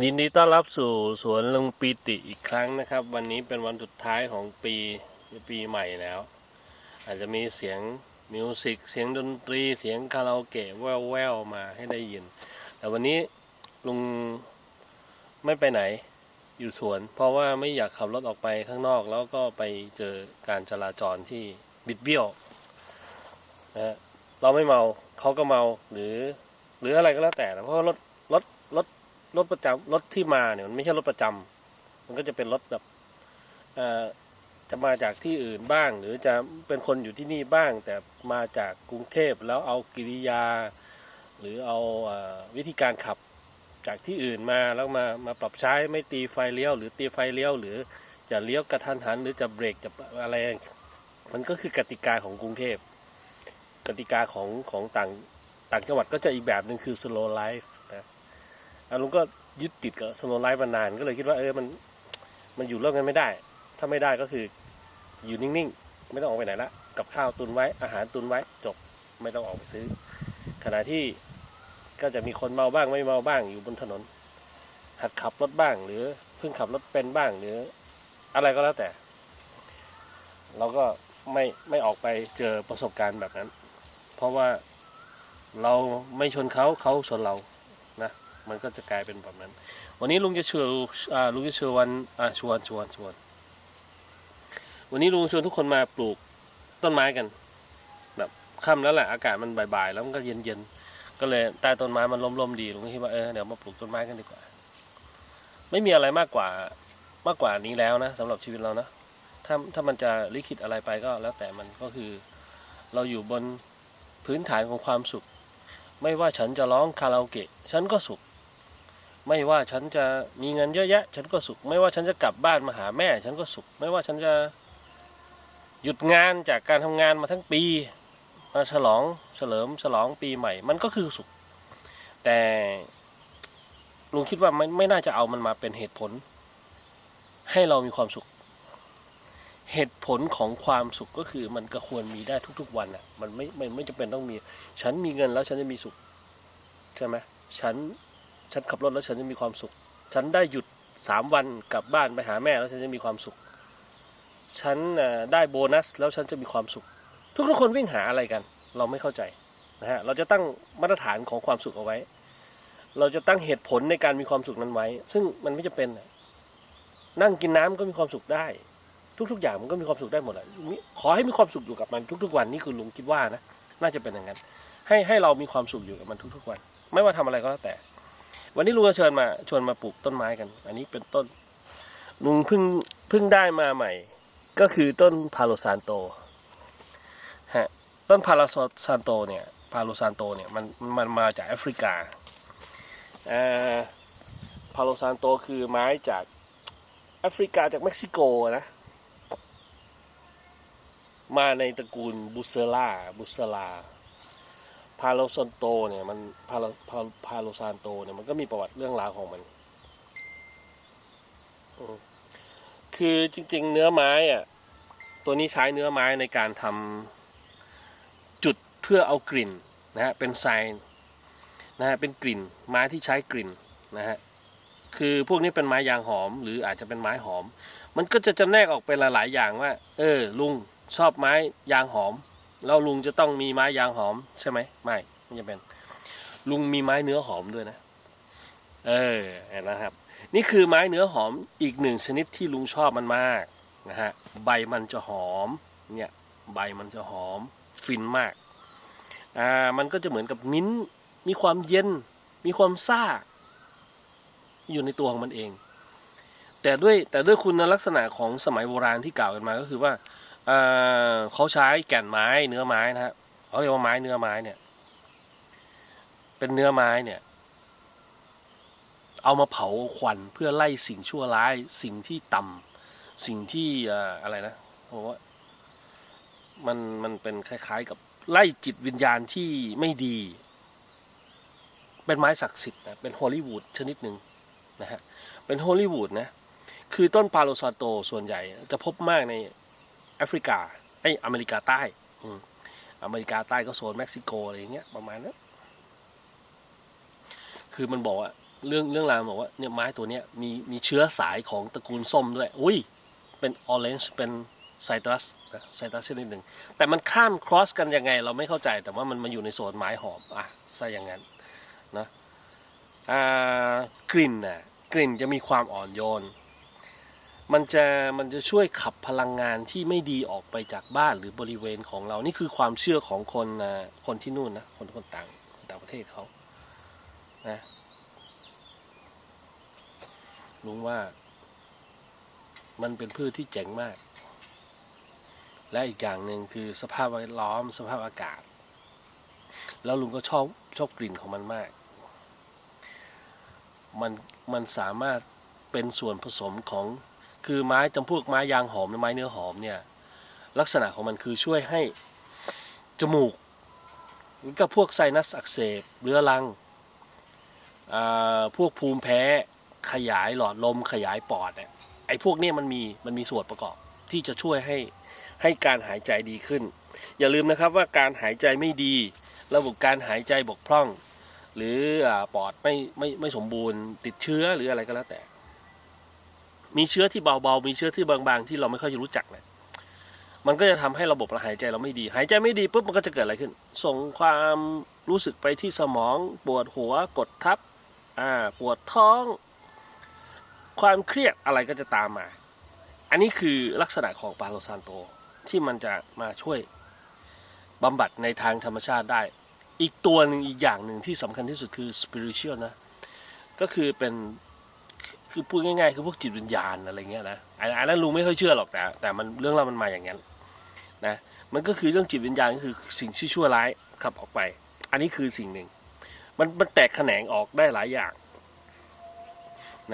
ยินดีต้อนรับสู่สวนลุงปีติอีกครั้งนะครับ วันนี้เป็นวันสุดท้ายของปีปีใหม่แล้ว อาจจะมีเสียงมิวสิกเสียงดนตรีเสียงคาราโอเกะแว่วๆมาให้ได้ยิน แต่วันนี้ลุงไม่ไปไหนอยู่สวน เพราะว่าไม่อยากขับรถออกไปข้างนอก แล้วก็ไปเจอการจราจรที่บิดเบี้ยวนะเราไม่เมาเขาก็เมาหรือ หรืออะไรก็แล้วแต่เพราะรถ รถประจำรถที่มาเนี่ยมันไม่ใช่รถประจำมันก็จะเป็นรถแบบเอ่อจะมาจากที่อื่นบ้าง หรือจะเป็นคนอยู่ที่นี่บ้าง แต่มาจากกรุงเทพแล้วเอากิริยา หรือเอาเอ่อวิธีการขับจากที่อื่นมาแล้วมามาปรับใช้ไม่ตีไฟเลี้ยว หรือตีไฟเลี้ยว หรือจะเลี้ยวกระทันหัน หรือจะเบรกจะอะไร มันก็คือกติกาของกรุงเทพกติกาของของต่างต่างจังหวัดก็จะอีกแบบหนึ่งคือ slow life นะ อาลุงก็ยึดติดกับสโลไลฟ์มานานก็เลยคิดว่าเออมันมันอยู่ร่วมกันไม่ได้ ถ้าไม่ได้ก็คืออยู่นิ่งๆ ไม่ต้องออกไปไหนละ กับข้าวตุนไว้อาหารตุนไว้จบไม่ต้องออกไปซื้อ ขณะที่ก็จะมีคนเมาบ้างไม่เมาบ้างอยู่บนถนน หัดขับรถบ้าง หรือเพิ่งขับรถเป็นบ้างหรือ อะไรก็แล้วแต่ เราก็ไม่ไม่ออกไปเจอประสบการณ์แบบนั้น เพราะว่าเราไม่ชนเขาเขาชนเรา มันก็จะกลายเป็นแบบนั้น วันนี้ลุงจะชวนลุงจะชวนวันชวนชวนชวน วันนี้ลุงชวนทุกคนมาปลูกต้นไม้กัน แบบค่ำแล้วแหละอากาศมันบ่ายๆแล้วมันก็เย็นๆก็เลยใต้ต้นไม้มันลมๆดีลุงคิดว่าเออเดี๋ยวมาปลูกต้นไม้กันดีกว่า ไม่มีอะไรมากกว่ามากกว่านี้แล้วนะสำหรับชีวิตเรานะถ้าถ้ามันจะลิขิตอะไรไปก็แล้วแต่มันก็คือ เราอยู่บนพื้นฐานของความสุข ไม่ว่าฉันจะร้องคาราโอเกะ ฉันก็สุข ไม่ว่าฉันจะมีเงินเยอะแยะ ฉันก็สุข ไม่ว่าฉันจะกลับบ้านมาหาแม่ ฉันก็สุข ไม่ว่าฉันจะหยุดงานจากการทำงานมาทั้งปี มาฉลองเฉลิมฉลองปีใหม่ มันก็คือสุข แต่ลุงคิดว่าไม่ไม่น่าจะเอามันมาเป็นเหตุผล ให้เรามีความสุข เหตุผลของความสุขก็คือมันก็ควรมีได้ทุก ๆ วันอะ มันไม่ไม่ไม่จำเป็นต้องมี ฉันมีเงินแล้วฉันจะมีสุข ใช่ไหมฉัน ฉันขับรถแล้วฉันจะมีความสุข ฉันได้หยุดสามวันกลับบ้านไปหาแม่แล้วฉันจะมีความสุข ฉันได้โบนัสแล้วฉันจะมีความสุข ทุกทุกๆคนวิ่งหาอะไรกัน เราไม่เข้าใจนะฮะเราจะตั้งมาตรฐานของความสุขเอาไว้ เราจะตั้งเหตุผลในการมีความสุขนั้นไว้ ซึ่งมันไม่จะเป็นนั่งกินน้ำก็มีความสุขได้ ทุก ๆ อย่างมันก็มีความสุขได้หมดแหละขอให้มีความสุขอยู่กับมันทุก ๆ วันนี่คือลุงคิดว่านะน่าจะเป็นอย่างนั้น ให้ให้เรามีความสุขอยู่กับมันทุก ๆ วัน ไม่ว่าทำอะไรก็แล้วแต่ วันนี้ลุงจะเชิญมาชวนมาปลูกต้นไม้กัน อันนี้เป็นต้นลุงเพิ่งเพิ่งได้มาใหม่ ก็คือต้นพาโลซานโตฮะต้นพาโลซานโตเนี่ยพาโลซานโตเนี่ยมันมันมาจากแอฟริกาอ่าพาโลซานโตคือไม้จากแอฟริกาจากเม็กซิโกนะมาในตระกูลบุเซล่าบุเซลา พาโลซานโตเนี่ยมันพาโลพาพาโลซานโตเนี่ยมันก็มีประวัติเรื่องราวของมันอืมคือจริง ๆ เนื้อไม้อะตัวนี้ใช้เนื้อไม้ในการทำจุดเพื่อเอากลิ่นนะฮะเป็นไซน์นะฮะเป็นกลิ่นไม้ที่ใช้กลิ่นนะฮะคือพวกนี้เป็นไม้ยางหอม หรืออาจจะเป็นไม้หอม มันก็จะจำแนกออกเป็นหลาย ๆ อย่างว่า เออ ลุงชอบไม้ยางหอม แล้วลุงจะต้องมีไม้ยางหอมใช่ไหมไม่ไม่จำเป็น ลุงมีไม้เนื้อหอมด้วยนะ เออเห็นนะครับ นี่คือไม้เนื้อหอมอีกหนึ่งชนิดที่ลุงชอบมันมากนะฮะใบมันจะหอมเนี่ยใบมันจะหอมฟินมากอ่ามันก็จะเหมือนกับมิ้นท์มีความเย็น มีความซ่า อยู่ในตัวของมันเอง แต่ด้วยแต่ด้วยคุณลักษณะของสมัยโบราณที่กล่าวกันมาก็คือว่า เอ่อเขาใช้แก่นไม้เนื้อไม้นะฮะเขาเรียกว่าไม้เนื้อไม้เนี่ย เป็นเนื้อไม้เนี่ย เอามาเผาควันเพื่อไล่สิ่งชั่วร้าย สิ่งที่ต่ำสิ่งที่เอ่ออะไรนะผมว่ามันมันเป็นคล้าย ๆ กับไล่จิตวิญญาณที่ไม่ดี เป็นไม้ศักดิ์สิทธิ์นะเป็นฮอลลีวูดชนิดหนึ่งนะฮะเป็นฮอลลีวูดนะคือต้นปาโลซาโตส่วนใหญ่ จะพบมากใน แอฟริกาไออเมริกาใต้อือเมริกาใต้ก็โซนเม็กซิโกอะไรอย่างเงี้ยประมาณนั้นคือมันบอกว่าเรื่องเรื่องราวบอกว่าเนี่ยไม้ตัวเนี้ยมีมีเชื้อสายของตระกูลส้มด้วย อุ้ย เป็นออเรนจ์เป็นไซตรัสไซตรัสชนิดหนึ่ง แต่มันข้ามครอสกันยังไง เราไม่เข้าใจแต่ว่ามันมาอยู่ในโซนไม้หอม อะซะอย่างนั้นนะอ่ากลิ่นน่ะกลิ่นจะมีความอ่อนโยน มันจะมันจะช่วยขับพลังงานที่ไม่ดีออกไปจากบ้านหรือบริเวณของเรา นี่คือความเชื่อของคนอ่าคนที่นู่นนะคนคนต่างคนต่างประเทศเขานะลุงว่า มันเป็นพืชที่เจ๋งมาก และอีกอย่างหนึ่งคือสภาพแวดล้อมสภาพอากาศ แล้วลุงก็ชอบชอบกลิ่นของมันมาก มันมันสามารถเป็นส่วนผสมของ คือไม้จำพวกไม้ยางหอมหรือไม้เนื้อหอมเนี่ย ลักษณะของมันคือช่วยให้จมูกก็พวกไซนัสอักเสบเรื้อรัง พวกภูมิแพ้ขยายหลอดลมขยายปอดเนี่ยไอ้พวกนี้มันมีมันมีส่วนประกอบที่จะช่วยให้ให้การหายใจดีขึ้น อย่าลืมนะครับว่าการหายใจไม่ดี ระบบการหายใจบกพร่อง หรืออปอดไม่ไม่ไม่สมบูรณ์ติดเชื้อหรืออะไรก็แล้วแต่ มีเชื้อที่เบาๆ มีเชื้อที่บางๆ ที่เราไม่ค่อยจะรู้จักเนี่ยมันก็จะทำให้ระบบหายใจเราไม่ดี หายใจไม่ดีปุ๊บมันก็จะเกิดอะไรขึ้น ส่งความรู้สึกไปที่สมอง ปวดหัว กดทับ อ่า ปวดท้อง ความเครียดอะไรก็จะตามมา อันนี้คือลักษณะของปาโลซานโตที่มันจะมาช่วยบำบัดในทางธรรมชาติได้ อีกตัวหนึ่งอีกอย่างหนึ่งที่สำคัญที่สุดคือ spiritual นะ ก็คือเป็น คือพูดง่ายๆ คือพวกจิตวิญญาณอะไรเงี้ยนะอันนั้นลุงไม่ค่อยเชื่อหรอกแต่ แต่มันเรื่องราวมันมาอย่างนั้นนะมันก็คือเรื่องจิตวิญญาณก็คือสิ่งที่ชั่วร้ายขับออกไป อันนี้คือสิ่งหนึ่ง มันมันแตกแขนงออกได้หลายอย่าง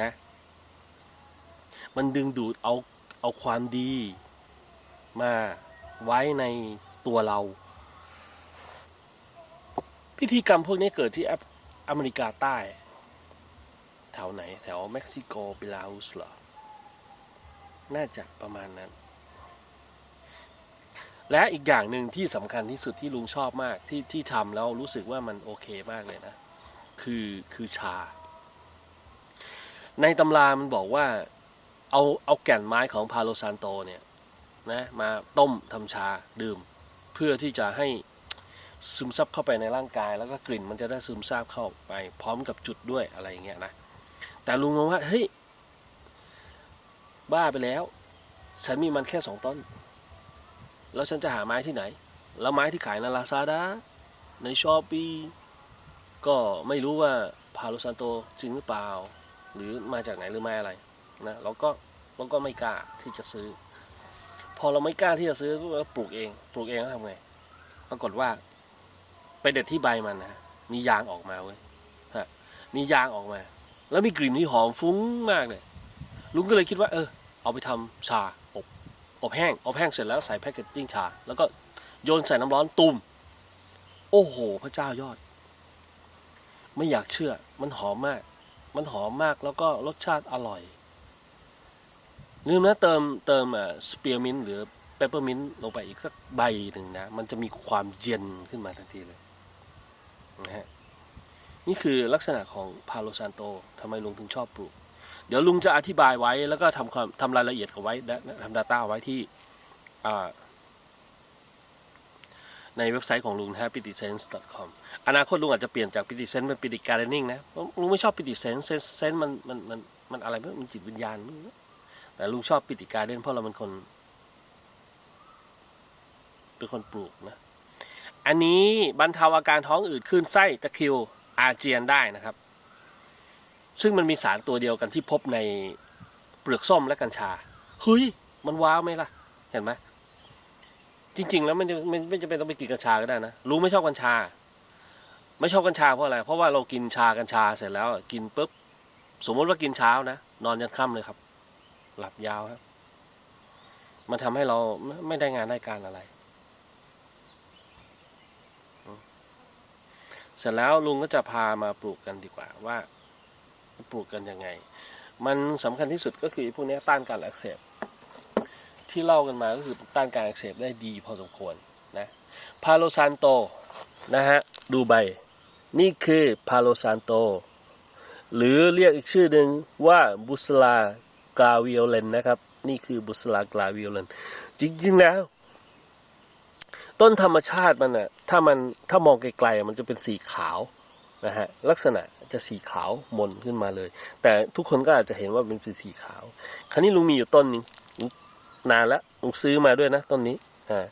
นะ มันดึงดูดเอาเอาความดีมาไว้ในตัวเรา พิธีกรรมพวกนี้เกิดที่แอฟอเมริกาใต้ ถวไหน แถวเม็กซิโกเบลารุสเหรอ น่าจะประมาณนั้น และอีกอย่างหนึ่งที่สำคัญที่สุดที่ลุงชอบมากที่ที่ทำแล้วรู้สึกว่ามันโอเคมากเลยนะ คือคือชา ในตำรามันบอกว่า เอาเอาแก่นไม้ของพาโลซานโตเนี่ยนะมาต้มทำชาดื่ม เพื่อที่จะให้ซึมซับเข้าไปในร่างกาย แล้วก็กลิ่นมันจะได้ซึมซาบเข้าไปพร้อมกับจุดด้วยอะไรอย่างเงี้ยนะ แต่ลุงมองว่าเฮ้ยบ้าไปแล้ว ฉันมีมันแค่สองต้น แล้วฉันจะหาไม้ที่ไหน แล้วไม้ที่ขายในลาซาด้าในชอปปี้ก็ไม่รู้ว่าพาโลซานโตจริงหรือเปล่า หรือมาจากไหนหรือไม่อะไรนะเราก็เราก็ไม่กล้าที่จะซื้อ พอเราไม่กล้าที่จะซื้อเราปลูกเอง ปลูกเองแล้วทำไงปรากฏว่าไปเด็ดที่ใบมันนะมียางออกมาเว้ยฮะมียางออกมา แล้วมีกลิ่นที่หอมฟุ้งมากเลยลุงก็เลยคิดว่าเออ เอาไปทำชาอบอบแห้งอบแห้งเสร็จแล้วใส่แพคเกจจิ้งชา แล้วก็โยนใส่น้ำร้อนตุ่มโอ้โห พระเจ้ายอด ไม่อยากเชื่อ มันหอมมาก มันหอมมากแล้วก็รสชาติอร่อยลืมนะเติมเติมอ่สเปียร์มินหรือเปปเปอร์มินลงไปอีกสักใบหนึ่งนะ มันจะมีความเย็นขึ้นมาทันทีเลยนะฮะ นี่คือลักษณะของพาโลซานโตทำไมลุงถึงชอบปลูก เดี๋ยวลุงจะอธิบายไว้แล้วก็ทำความทำรายละเอียดเอาไว้ทำ Data ไว้ที่ในเว็บไซต์ของลุงนะฮะ p i t i s e n s e c o m อนาคตลุงอาจจะเปลี่ยนจาก p i t i s e n s e เป็น p i t i Gardening นะเพราะลุงไม่ชอบ p i t i s e n s e เซนเซนมันมันมันมันอะไรไม่รู้มันจิตวิญญาณไม่รู้แต่ลุงชอบ p i t i Garden เพราะเราเป็นคน เป็นคนปลูกนะ อันนี้บรรเทาอาการท้องอืดคลื่นไส้ตะคริว อาเจียนได้นะครับ ซึ่งมันมีสารตัวเดียวกันที่พบในเปลือกส้มและกัญชาเฮ้ยมันว้าวไหมล่ะ เห็นไหมจริง ๆ แล้วมันจะไม่ไม่จำเป็นต้องไปกินกัญชาก็ได้นะรู้ไม่ชอบกัญชา ไม่ชอบกัญชาเพราะอะไร เพราะว่าเรากินชากัญชาเสร็จแล้ว กินปุ๊บสมมติว่ากินเช้านะนอนยันค่ำเลยครับ หลับยาวครับ มันทำให้เราไม่ได้งานได้การอะไร เสร็จแล้วลุงก็จะพามาปลูกกันดีกว่าว่าปลูกกันยังไง มันสำคัญที่สุดก็คือพวกนี้ต้านการอักเสบที่เล่ากันมาก็คือต้านการอักเสบได้ดีพอสมควรนะพาโลซานโตนะฮะดูใบ นี่คือพาโลซานโต หรือเรียกอีกชื่อหนึ่งว่าบุสลากาเวียเลนนะครับ นี่คือบุสลากาเวียเลนจริงๆแล้ว ต้นธรรมชาติมันอะถ้ามันถ้ามองไกลๆมันจะเป็นสีขาวนะฮะลักษณะจะสีขาวมนขึ้นมาเลย แต่ทุกคนก็อาจจะเห็นว่าเป็นสีขาว คราวนี้ลุงมีอยู่ต้นนึงนานแล้วลุงซื้อมาด้วยนะต้นนี้อ่า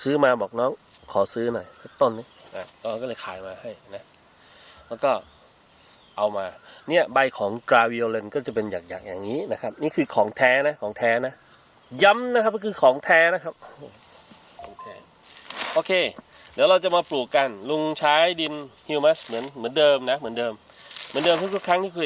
ซื้อมาบอกน้องขอซื้อหน่อยต้นนี้อ่าก็เลยขายมาให้นะ แล้วก็เอามา เนี่ยใบของกราวิโอเลนก็จะเป็นหยักๆอย่างนี้นะครับ นี่คือของแท้นะของแท้นะ ย้ำนะครับก็คือของแท้นะครับของแท้ โอเค เดี๋ยวเราจะมาปลูกกัน ลุงใช้ดินฮิวมัสเหมือนเหมือนเดิมนะ เหมือนเดิม เหมือนเดิมทุกๆครั้งที่คุย